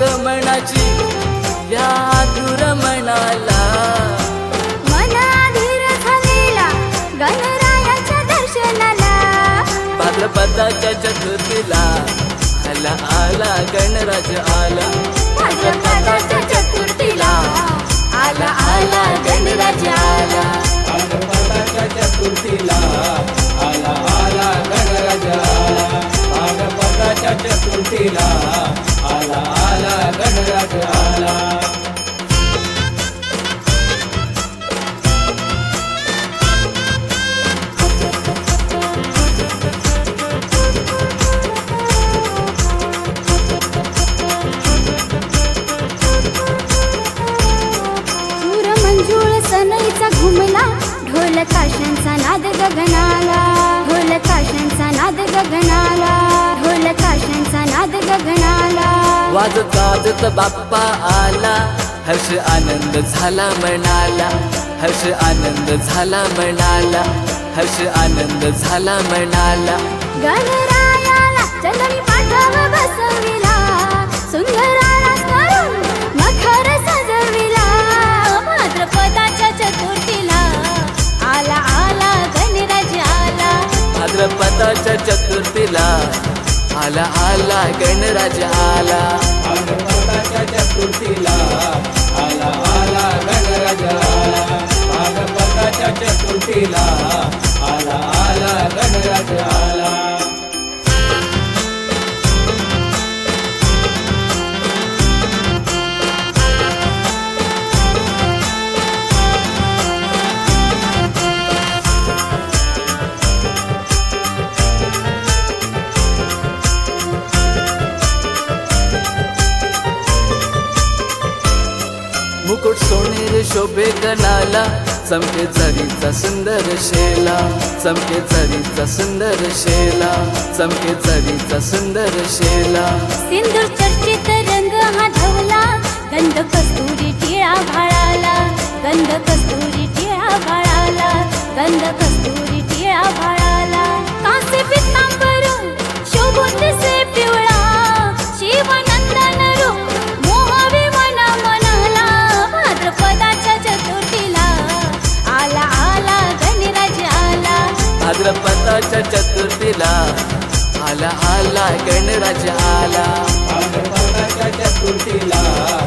आगमनाची या आतुर मनाला मनाधीर झालेला गणरायाच्या दर्शनाला. भाद्रपदाच्या चतुर्थीला आला आला गणराज आला. भाद्रपदाच्या चतुर्थीला आला आला गणराज आला. भाद्रपदाच्या चतुर्थीला आला आला गणराज आला. भाद्रपदाच्या चतुर्थीला ढोल काशांचा नाद गगनाला. ढोल काशांचा नाद गगनाला. ढोल काशांचा नाद गगनाला. वाजत गाजत बाप्पा आला. हर्ष आनंद झाला मनाला. हर्ष आनंद झाला मनाला. हर्ष आनंद झाला मनाला. गणरायाला चंदनी पाठाव बसविला. सुंदराला भाद्रपदाच्या चतुर्थीला आला आला गणराज आला. भाद्रपदाच्या चतुर्थीला. आला आला गणराज आला. भाद्रपदाच्या चतुर्थीला. मुकुट सोनेर शोभे गणाला चमके चरीचा सुंदर शेला चमके चरीचा सुंदर शेला चमके चरीचा सुंदर शेला. सिंदूर चर्चित रंग हा धवला गंध कस्तुरी टिळा भाळाला गंध कस्तुरी टिळा भाळाला गंध भाद्रपदाच्या चतुर्थीला. आला आला गणराज आला. भाद्रपदाच्या चतुर्थीला.